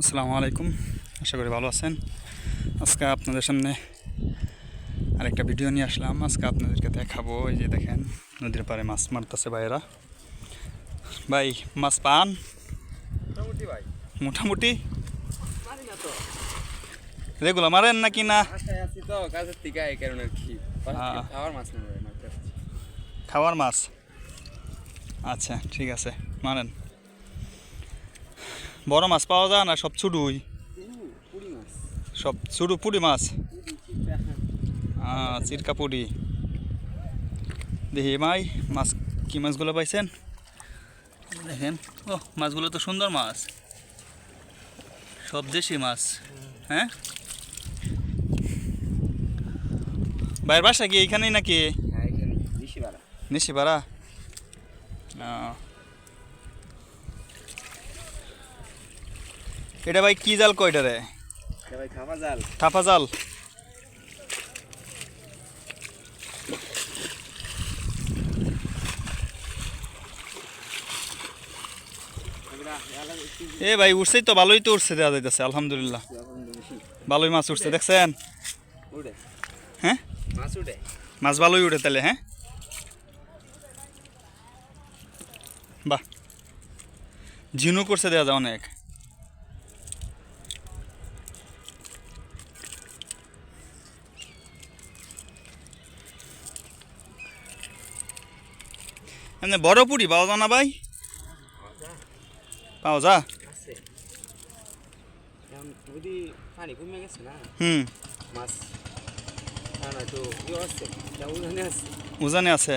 আসসালামু আলাইকুম। আশা করি ভালো আছেন। আজকে আপনাদের সামনে আরেকটা ভিডিও নিয়ে আসলাম। আজকে আপনাদেরকে দেখাবো এই যে দেখেন নদীর পাড়ে মাছ মারতেছে ভাইয়েরা। ভাই মাছ পান? মোটামুটি ভাই। মোটামুটি? মারেন নাকি না? বাসায় আছি তো কাজের থেকে এই কারণে কি। হ্যাঁ। খাওয়ার মাছ? আচ্ছা ঠিক আছে মারেন। বড় মাছ পাওয়া যায় না সব মাছ সব ছুডু পুরি মাছ। চিরকা পুরি। দেখি মাই মাছ কি মাছগুলো পাইছেন? দেখেন ও মাছগুলো তো সুন্দর মাছ। সব দেশি মাছ হ্যাঁ? বাইরের বাসা কি এইখানেই নাকি? হ্যাঁ এখানে বেশি বাড়া নিশি পাড়া আহ। এটা ভাই কি জাল কয়টা রে থাপা জাল। এ ভাই উঠছেই তো ভালোই তো উঠছে দেওয়া যাইতেছে আলহামদুলিল্লাহ। ভালোই মাছ উঠছে দেখছেন? হ্যাঁ? মাছ মাছ ভালোই উঠে তাহলে হ্যাঁ? বাহ। ঝিনু করছে দেওয়া যায় অনেক। এমনি বড় পুরি পাওয়া যায় না ভাই? পাওয়া যা। হুম। উজানে আছে।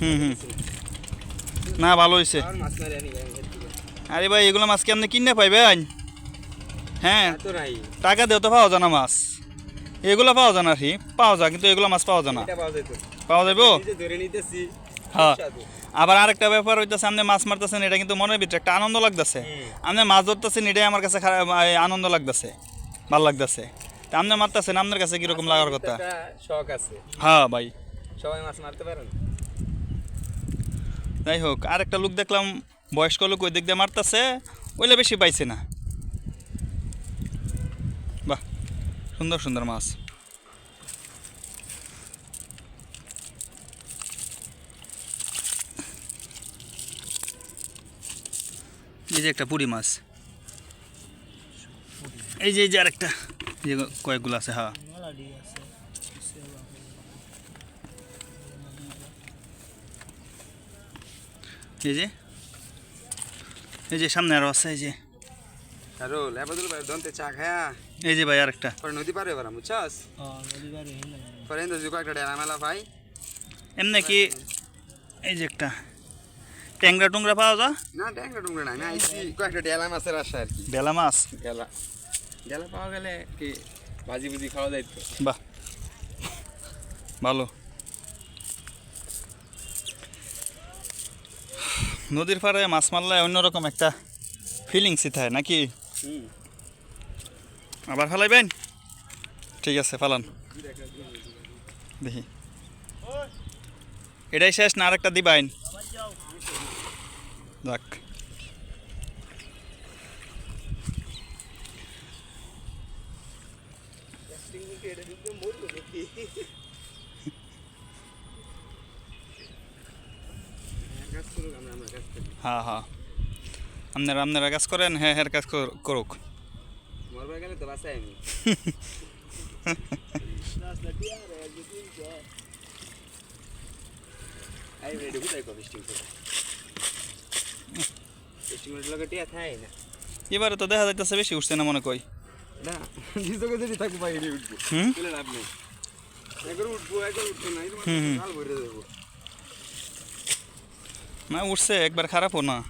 যে। না ভালো হয়েছে আরে ভাই এগুলো মাছ কেমনে কিনে পাইবেন হ্যাঁ টাকা দিও তো পাওয়া যায় না মাছ। এগুলো পাওয়া যায় না ঠিক পাওয়া যায় কিন্তু এগুলো মাছ পাওয়া যায় না। পাওয়া নিতেছি হ্যাঁ। আবার আরেকটা ব্যাপার হইতেছে আপনি মাছ মারতেছেন এটা কিন্তু মনের ভিতরে একটা আনন্দ লাগতেছে। আপনি মাছ ধরতেছেন এটাই আমার কাছে আনন্দ লাগতেছে ভালো লাগতেছে। তা আপনি মারতেছেন আপনার কাছে কীরকম লাগার কথা? শখ আছে। হ্যাঁ ভাই। সবাই মাছ মারতে পারেন? যাই হোক আরেকটা লোক দেখলাম বয়স্ক লোক ওই দিক দিয়ে মারতেছে ওইলে বেশি পাইছে না বাহ সুন্দর সুন্দর মাছ। এই যে একটা পুরি মাছ। এই যে এই যে আরেকটা। যে কয়েকগুলো আছে হ্যাঁ। এই যে এই যে সামনে আরও আছে, এই যে। আরও লেবাদুল ভাই দন্তে চা খায়া? এই যে ভাই আরেকটা। পরে নদী পারে এবার বুঝছস? পরে ইন্দো যে কয়েকটা ডেরা মেলা ভাই। এমনি কি এই যে একটা ট্যাংরা টুংরা পাওয়া যা না ট্যাংরা টুংরা না আমি আইছি কয়েকটা ডেলা মাছের আশা আর কি। বেলা মাছ? ডেলা। ডেলা পাওয়া গেলে কি ভাজি ভুজি খাওয়া যাইতো বাহ। ভালো। নদীর পাড়ে মাছ মারলে অন্যরকম একটা ফিলিংসই থাকে নাকি? আবার ফেলাইবেন? ঠিক আছে ফালান। দেখি। এটাই শেষ না আরেকটা দিবাইন যাক। হ্যাঁ হ্যাঁ। আপনারা আপনারা কাজ করেন হ্যাঁ হ্যাঁ কাজ কর- করুক। এবারে তো দেখা যাইতেছে বেশি উঠছে না মনে কই না যদি থাকব বাইরে উঠবো। না উঠছে একবার খারাপও না।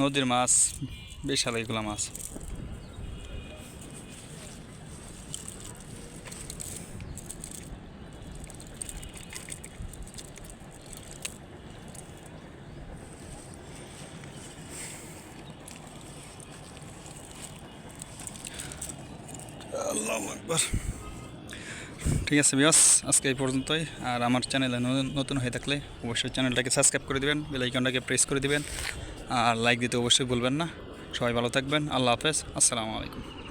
নদীর মাছ, বিশাল এগুলো মাছ। ঠিক আছে বিয়াস আজকে এই পর্যন্তই। আর আমার চ্যানেলে নতুন হয়ে থাকলে অবশ্যই চ্যানেলটাকে সাবস্ক্রাইব করে দিবেন বেলাইকনটাকে প্রেস করে দিবেন। আর লাইক দিতে অবশ্যই ভুলবেন না। সবাই ভালো থাকবেন। আল্লাহ হাফেজ। আসসালামু আলাইকুম।